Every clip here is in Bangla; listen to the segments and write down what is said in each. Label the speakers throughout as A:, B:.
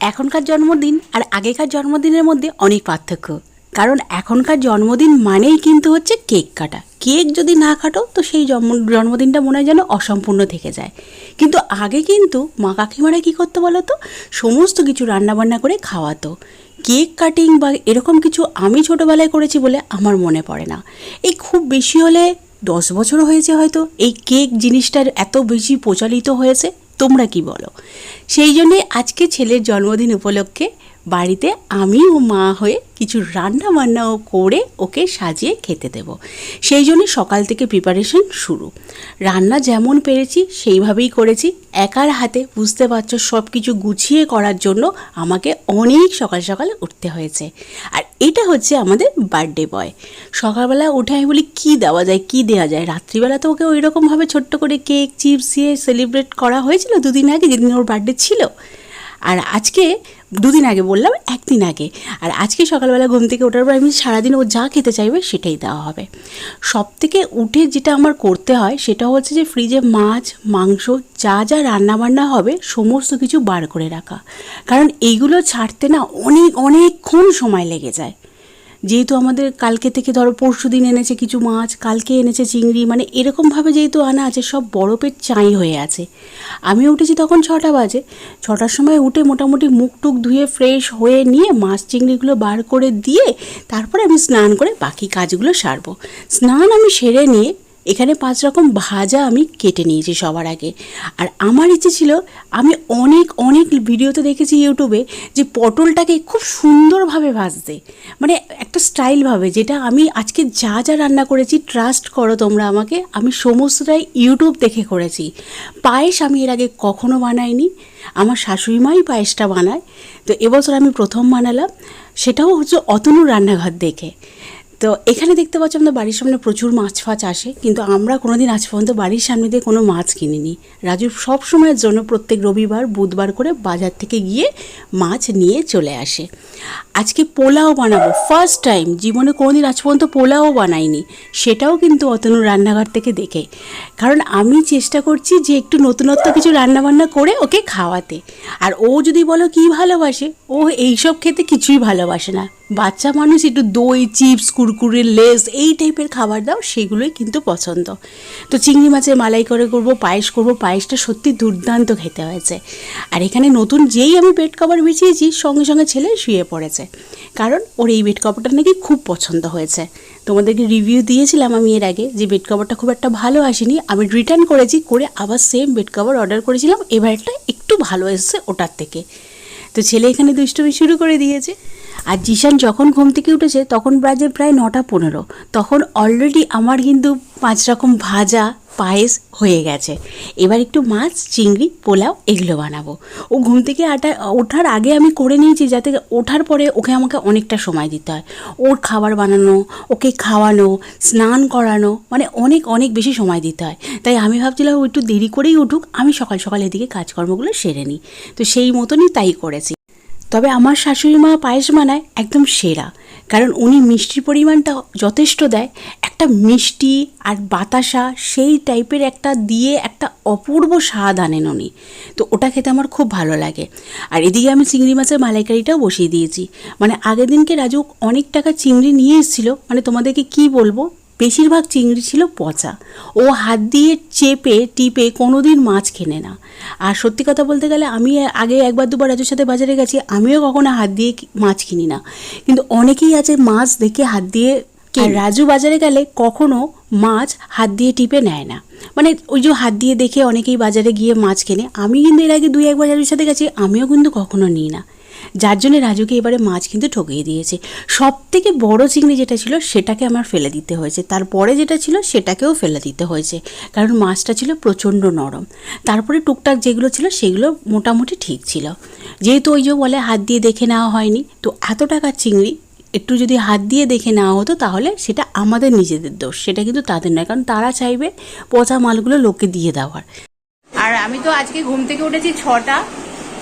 A: এখনকার জন্মদিন আর আগেকার জন্মদিনের মধ্যে অনেক পার্থক্য। কারণ এখনকার জন্মদিন মানেই কিন্তু হচ্ছে কেক কাটা। কেক যদি না কাটো, তো সেই জন্ম, জন্মদিনটা মনে হয় যেন অসম্পূর্ণ থেকে যায়। কিন্তু আগে কিন্তু মা কাকিমারা কী করতো বলো তো? সমস্ত কিছু রান্নাবান্না করে খাওয়াতো। কেক কাটিং বা এরকম কিছু আমি ছোটোবেলায় করেছি বলে আমার মনে পড়ে না। এই খুব বেশি হলে দশ বছর হয়েছে হয়তো। এই কেক জিনিসটার এত বেশি প্রচলিত হয়েছে। তোমরা কি বলো? সেই জন্যে আজকে ছেলের জন্মদিন উপলক্ষে বাড়িতে আমি ও মা হয়ে কিছু রান্না বান্নাও করে ওকে সাজিয়ে খেতে দেব। সেই জন্য সকাল থেকে প্রিপারেশন শুরু। রান্না যেমন পেরেছি, সেইভাবেই করেছি। একার হাতে বুঝতে পারছ সব কিছু গুছিয়ে করার জন্য আমাকে অনেক সকাল সকাল উঠতে হয়েছে। আর এটা হচ্ছে আমাদের বার্থডে বয় সকালবেলা উঠে আমি বলি, কী দেওয়া যায়, কী দেওয়া যায়? রাত্রিবেলা তো ওকে ওই রকমভাবে ছোট্ট করে কেক চিপস দিয়ে সেলিব্রেট করা হয়েছিল দুদিন আগে, যেদিন ওর বার্থডে ছিল। আর আজকে দুদিন আগে বললাম, একদিন আগে। আর আজকে সকালবেলা ঘুম থেকে ওঠার পর আমি সারাদিন ও যা খেতে চাইবে সেটাই দেওয়া হবে। সব থেকে উঠে যেটা আমার করতে হয় সেটা হচ্ছে যে ফ্রিজে মাছ, মাংস, যা যা রান্নাবান্না হবে সমস্ত কিছু বার করে রাখা। কারণ এইগুলো ছাড়তে না অনেক, অনেকক্ষণ সময় লেগে যায়। যেহেতু আমাদের কালকে থেকে ধরো পরশু দিন এনেছে কিছু মাছ, কালকে এনেছে চিংড়ি মানে এরকমভাবে যেহেতু আনা আছে, সব বরফের চাই হয়ে আছে। আমি উঠেছি তখন ছটা বাজে। ছটার সময় উঠে মোটামুটি মুখ টুক ধুয়ে ফ্রেশ হয়ে নিয়ে মাছ, চিংড়িগুলো বার করে দিয়ে তারপরে আমি স্নান করে বাকি কাজগুলো সারবো। স্নান আমি সেরে নিয়ে এখানে পাঁচ রকম ভাজা আমি কেটে নিয়েছি সবার আগে। আর আমার ইচ্ছে ছিল, আমি অনেক অনেক ভিডিওতে দেখেছি ইউটিউবে যে পটলটাকে খুব সুন্দরভাবে ভাজতে। মানে একটা স্টাইলভাবে যেটা আমি আজকে যা যা রান্না করেছি ট্রাস্ট করো তোমরা আমাকে, আমি সমস্তটাই ইউটিউব দেখে করেছি। পায়েস আমি এর আগে কখনো বানাইনি, আমার শাশুড়ি মাই পায়েসটা বানায়। তো এবছর আমি প্রথম বানালাম, সেটাও হচ্ছে অতনু রান্নাঘর দেখে। তো এখানে দেখতে পাচ্ছ আমাদের বাড়ির সামনে প্রচুর মাছ ফাছ আসে, কিন্তু আমরা কোনোদিন আজ পর্যন্ত বাড়ির সামনে দিয়ে কোনো মাছ কিনিনি। রাজু সব সময়ের জন্য প্রত্যেক রবিবার, বুধবার করে বাজার থেকে গিয়ে মাছ নিয়ে চলে আসে। আজকে পোলাও বানাবো ফার্স্ট টাইম জীবনে কোনোদিন আজ পর্যন্ত পোলাও বানাইনি। সেটাও কিন্তু অতনু রান্নাঘর থেকে দেখে। কারণ আমি চেষ্টা করছি যে একটু নতুনত্ব কিছু রান্নাবান্না করে ওকে খাওয়াতে। আর ও যদি বলো কী ভালোবাসে, ও এইসব খেতে কিছুই ভালোবাসে না। বাচ্চা মানুষ একটু দই, চিপস, কুরকুরে, লেস এই টাইপের খাবার দাও, সেগুলোই কিন্তু পছন্দ। তো চিংড়ি মাছের মালাই করে করব, পায়েস করব, পায়েসটা সত্যি দুর্দান্ত খেতে হয়েছে। আর এখানে নতুন যেই আমি বেড কভার বিছিয়েছি, সঙ্গে সঙ্গে ছেলে শুয়ে পড়েছে। কারণ ওর এই বেড কভারটা নাকি খুব পছন্দ হয়েছে। তোমাদেরকে রিভিউ দিয়েছিলাম আমি এর আগে যে বেড কভারটা খুব একটা ভালো আসেনি, আমি রিটার্ন করেছি, করে আবার সেম বেড কভার অর্ডার করেছিলাম, এবার একটা একটু ভালো এসেছে ওটার থেকে। তো ছেলে এখানে দুষ্টুমি শুরু করে দিয়েছে। আর জিশান যখন ঘুম থেকে উঠেছে, তখন বাজে প্রায় নটা পনেরো। তখন অলরেডি আমার কিন্তু পাঁচ রকম ভাজা পায়েস হয়ে গেছে। এবার একটু মাছ, চিংড়ি, পোলাও এগুলো বানাবো। ও ঘুম থেকে আটা, ওঠার আগে আমি করে নিয়েছি যাতে ওঠার পরে ওকে আমাকে অনেকটা সময় দিতে হয়। ওর খাবার বানানো, ওকে খাওয়ানো, স্নান করানো মানে অনেক অনেক বেশি সময় দিতে হয়। তাই আমি ভাবছিলাম ও একটু দেরি করেই উঠুক, আমি সকাল সকাল এদিকে কাজকর্মগুলো সেরে নিই। তো সেই মতনই তাই করেছি। তবে আমার শাশুড়ি মা পায়েস বানায় একদম সেরা। কারণ উনি মিষ্টির পরিমাণটা যথেষ্ট দেয়। একটা মিষ্টি আর বাতাসা সেই টাইপের একটা দিয়ে একটা অপূর্ব স্বাদ আনেন উনি। তো ওটা খেতে আমার খুব ভালো লাগে। আর এদিকে আমি চিংড়ি মাছের মালাইকারিটাও বসিয়ে দিয়েছি। মানে আগের দিনকে রাজু অনেক টাকা চিংড়ি নিয়ে এসেছিল। মানে তোমাদেরকে কি বলব? বেশিরভাগ চিংড়ি ছিল পচা। ও হাত দিয়ে চেপে, টিপে কোনো দিন মাছ কেনে না। আর সত্যি কথা বলতে গেলে আমি আগে একবার দুবার রাজুর সাথে বাজারে গেছি, আমিও কখনো হাত দিয়ে মাছ কিনি না। কিন্তু অনেকেই আছে মাছ দেখে হাত দিয়ে রাজু বাজারে গেলে কখনো মাছ হাত দিয়ে টিপে নেয় না। মানে ওই যে হাত দিয়ে দেখে অনেকেই বাজারে গিয়ে মাছ কেনে। আমি কিন্তু এর আগে দুই একবার রাজুর সাথে গেছি, আমিও কিন্তু কখনো নিই না। যার জন্য রাজুকে এবারে মাছ কিন্তু ঠকিয়ে দিয়েছে। সব থেকে বড় চিংড়ি যেটা ছিল সেটাকে আমার ফেলে দিতে হয়েছে। তারপরে যেটা ছিল সেটাকেও ফেলে দিতে হয়েছে। কারণ মাছটা ছিল প্রচণ্ড নরম। তারপরে টুকটাক যেগুলো ছিল সেগুলো মোটামুটি ঠিক ছিল। যেহেতু ওই যে বলে হাত দিয়ে দেখে নেওয়া হয়নি, তো এত টাকার চিংড়ি একটু যদি হাত দিয়ে দেখে নেওয়া হতো তাহলে সেটা আমাদের নিজেদের দোষ। সেটা কিন্তু তাদের নয়, কারণ তারা চাইবে পচা মালগুলো লোকে দিয়ে দেওয়ার। আর আমি তো আজকে ঘুম থেকে উঠেছি ছটা।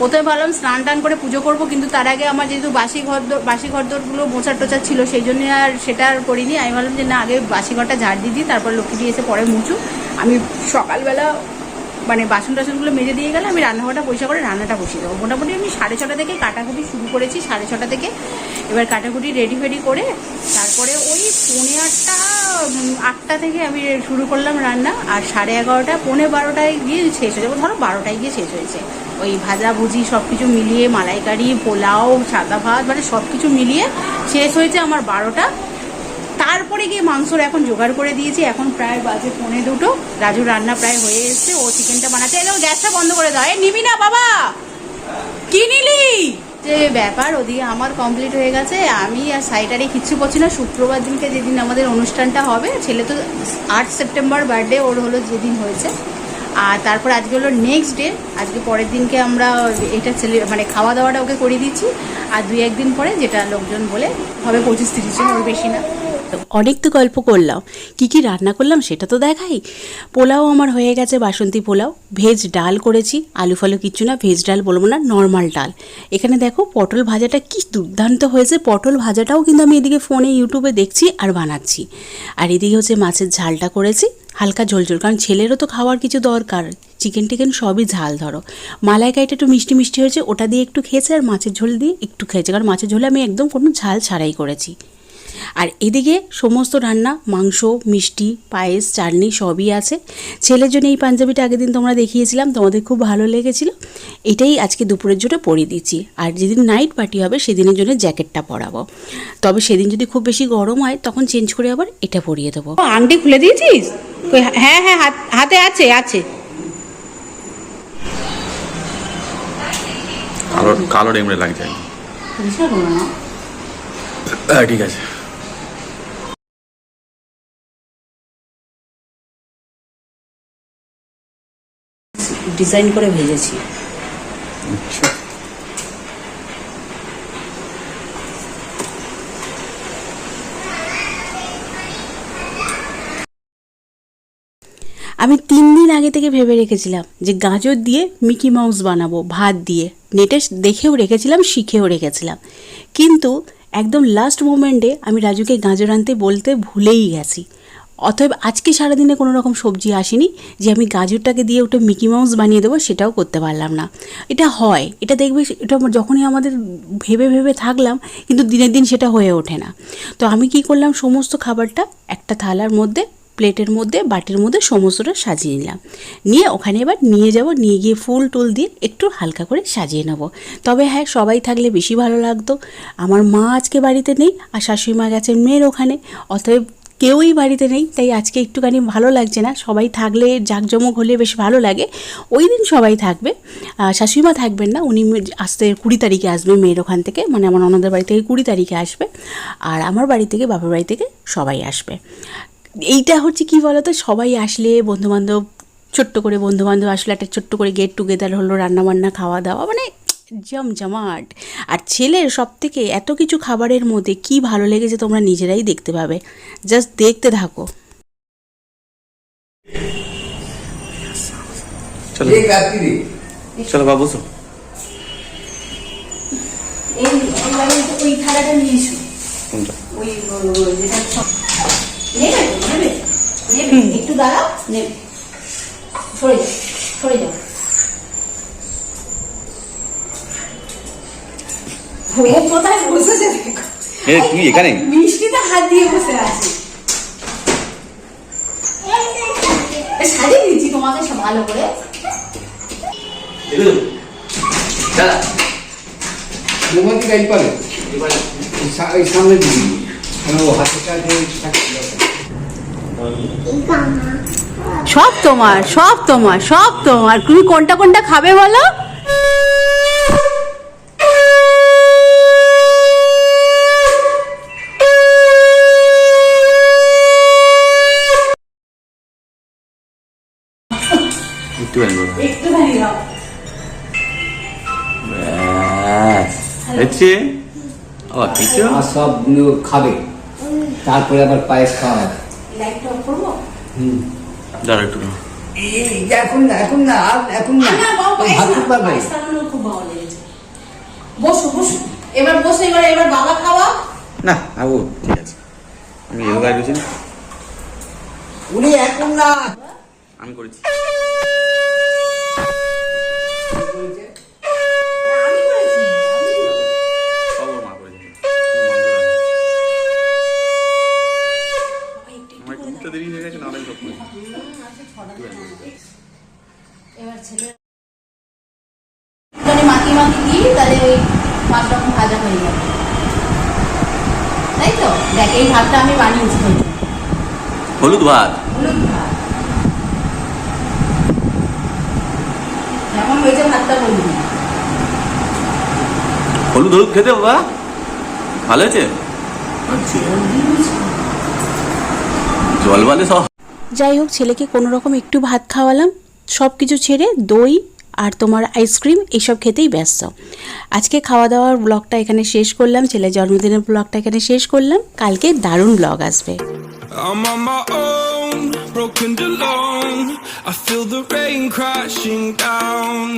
A: প্রথমে ভাবলাম স্নান টান করে পুজো করব, কিন্তু তার আগে আমার যেহেতু বাসি ঘর বাসি ঘর ঘরদোরগুলো মোচার টোচার ছিল, সেই জন্য আর সেটা আর করিনি। আমি ভাবলাম যে না, আগে বাসি ঘরটা ঝাড় দিয়ে দিই, তারপর লক্ষ্মীটি এসে পরে মুছু। আমি সকালবেলা মানে বাসন টাসনগুলো মেজে দিয়ে গেলে আমি রান্নাঘরটা পরিষ্কার করে রান্নাটা বসিয়ে দেবো। মোটামুটি আমি সাড়ে ছটা থেকে কাটাকুটি শুরু করেছি, সাড়ে ছটা থেকে। এবার কাটাকুটি রেডি ফেডি করে তারপরে ওই পৌনে আটটা আটটা থেকে আমি শুরু করলাম রান্না, আর সাড়ে এগারোটা, পৌনে বারোটায় গিয়ে শেষ হয়ে যাব। ধরো বারোটায় গিয়ে শেষ হয়েছে। ওই ভাজা, ভুজি সব কিছু মিলিয়ে মালাইকারি পোলাও, সাদা ভাত মানে সব কিছু মিলিয়ে শেষ হয়েছে আমার বারোটা। তারপরে গিয়ে মাংসর এখন জোগাড় করে দিয়েছি। এখন প্রায় বাজে পৌনে দুটো। রাজু রান্না প্রায় হয়ে এসছে। ও চিকেনটা বানাচ্ছে। এলো, গ্যাসটা বন্ধ করে দাও। এ, নিবি না, বাবা! কি নিলি? যে ব্যাপার, ওদিকে আমার কমপ্লিট হয়ে গেছে। আমি আর সাইডারে কিচ্ছু করছি না। শুক্রবার দিনকে যেদিন আমাদের অনুষ্ঠানটা হবে, ছেলে তো আট সেপ্টেম্বর বার্থডে ওর হলো যেদিন হয়েছে। আর তারপর আজকে হলো নেক্সট ডে আজকে পরের দিনকে আমরা এটা ছেলে মানে খাওয়া দাওয়াটা ওকে করিয়ে দিচ্ছি। আর দুই একদিন পরে যেটা লোকজন বলে হবে পঁচিশ তিরিশ জন, ওর বেশি না। অনেক তো গল্প করলাম। কি কি রান্না করলাম সেটা তো দেখাই। পোলাও আমার হয়ে গেছে বাসন্তী পোলাও, ভেজ ডাল করেছি, আলু ফালু কিচ্ছু না, ভেজ ডাল বলব না নর্মাল ডাল। এখানে দেখো পটল ভাজাটা কি দুর্দান্ত হয়েছে, পটল ভাজাটাও কিন্তু আমি এদিকে ফোনে, ইউটিউবে দেখছি আর বানাচ্ছি। আর এদিকে হচ্ছে মাছের ঝালটা করেছি, হালকা ঝোল ঝোল, কারণ ছেলেরও তো খাওয়ার কিছু দরকার চিকেন টিকেন সবই ঝাল ধরো। মালাইকাইটা একটু মিষ্টি মিষ্টি হয়েছে, ওটা দিয়ে একটু খেয়েছে আর মাছের ঝোল দিয়ে একটু খেয়েছে, কারণ মাছের ঝোলে আমি একদম কোনো ঝাল ছাড়াই করেছি। আর এদিকে সমস্ত রান্না মাংস মিষ্টি পায়েস চাটনি সবই আছে। ছেলের জন্য এই পাঞ্জাবিটা আগের দিন তোমরা দেখিয়েছিলাম তোমাদের খুব ভালো লেগেছিল। এটাই আজকে দুপুরের জন্য পরিয়ে দিচ্ছি। আর যেদিন নাইট পার্টি হবে সেদিনের জন্য জ্যাকেটটা পরাবো। তবে সেদিন যদি খুব বেশি গরম হয় তখন চেঞ্জ করে আবার এটা পরিয়ে দেবো। আংটি খুলে দিয়েছিস? হ্যাঁ হ্যাঁ হাতে আছে আছে।
B: কালো কালো ডেমড়ে লাগছে হ্যাঁ ঠিক আছে।
A: ডিজাইন করে ভেজেছি। আমি তিন দিন আগে থেকে ভেবে রেখেছিলাম যে গাজর দিয়ে মিকি মাউস বানাবো, ভাত দিয়ে। নেটে দেখেও রেখেছিলাম, শিখেও রেখেছিলাম। কিন্তু একদম লাস্ট মোমেন্টে আমি রাজুকে গাজর আনতে বলতে ভুলেই গেছি। অতএব আজকে সারাদিনে কোনো রকম সবজি আসেনি যে আমি গাজরটাকে দিয়ে ওটা মিকি মাউস বানিয়ে দেবো সেটাও করতে পারলাম না। এটা হয়, এটা দেখবে এটা যখনই আমাদের ভেবে ভেবে থাকলাম কিন্তু দিনের দিন সেটা হয়ে ওঠে না। তো আমি কি করলাম, সমস্ত খাবারটা একটা থালার মধ্যে, প্লেটের মধ্যে, বাটির মধ্যে সমস্তটা সাজিয়ে নিলাম। নিয়ে ওখানে এবার নিয়ে যাব, নিয়ে গিয়ে ফুল টুল দিয়ে একটু হালকা করে সাজিয়ে নেব। তবে হ্যাঁ সবাই থাকলে বেশি ভালো লাগতো। আমার মা আজকে বাড়িতে নেই আর শাশুড়ি মা গেছেন মেয়ের ওখানে। অতএব কেউই বাড়িতে নেই, তাই আজকে একটুখানি ভালো লাগছে না। সবাই থাকলে জাঁকজমক হলে বেশ ভালো লাগে। ওই দিন সবাই থাকবে। শাশুড়িমা থাকবেন না, উনি আসতে কুড়ি তারিখে আসবে মেয়ের ওখান থেকে মানে আমার ওনাদের বাড়ি থেকে কুড়ি তারিখে আসবে। আর আমার বাড়ি থেকে, বাবার বাড়ি থেকে সবাই আসবে। এইটা হচ্ছে কি বলতো, সবাই আসলে বন্ধুবান্ধব, ছোট্ট করে বন্ধুবান্ধব আসলে একটা ছোট্ট করে গেট টুগেদার হলো, রান্নাবান্না খাওয়া দাওয়া মানে জমজমাট আর ছেলের সব থেকে এত কিছু খাবারের মধ্যে কি ভালো লেগেছে তোমরা নিজেরাই দেখতে পাবে। জাস্ট দেখতে থাকো।
B: চলো। বাবু
A: একটু দাঁড়াও সরে যাও সরে যাও। ও কোথায় বসেছে দেখো
B: এ তুমি এখানে?
A: মিষ্টিতে হাত দিয়ে বসে আছে। সাজিয়ে দিচ্ছি তোমাকে ভালো করে।
B: দাদা
C: মোমবাতি গাইড পারে সামনে দিবি ও হাতে
A: সব তোমার সব তোমার সব তোমার। তুমি কোনটা কোনটা খাবে বলো?
B: একটুখানি
A: দাও।
B: ব্যাস। হচ্ছে ও কিছু
C: আর সব খাবে। তারপরে আবার পায়েস খাওয়া হবে।
A: লাইটটা অফ করব?
C: হুম।
B: দাঁড়া একটু।
C: এখন না এখন না আর এখন না।
A: না, বাবা,
C: ওই
A: পায়েস
C: ভাত
A: না,
C: খেতে পারবে
A: খুব ভালো লেগেছে। বসো বসো। এবার বসো এবার এবার বাবা খাওয়া।
B: না আবু ঠিক আছে। আমি
C: উনি এখন না।
B: আমি করেছি।
A: উঠতে দেরি হয়ে গেছে না অনেক রকম
B: হলুদ ভাত।
A: হলুদ হয়েছে ভাতটা
B: হলুদ খেতে বাবা? ভালো আছে জল বালে সব
A: যাই হোক ছেলেকে কোনো রকম একটু ভাত খাওয়ালাম সব কিছু ছেড়ে দই আর তোমার আইসক্রিম এইসব খেতেই ব্যস্ত আজকে খাওয়া দাওয়ার ব্লগটা এখানে শেষ করলাম ছেলের জন্মদিনের ব্লগটা এখানে শেষ করলাম কালকে দারুণ ব্লগ আসবে
D: I'm on my own, broken alone. I feel the rain crashing down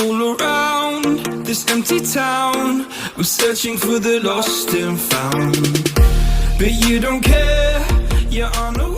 D: all around this empty town. I'm searching for the lost and found, but you don't care. Yeah, I'm the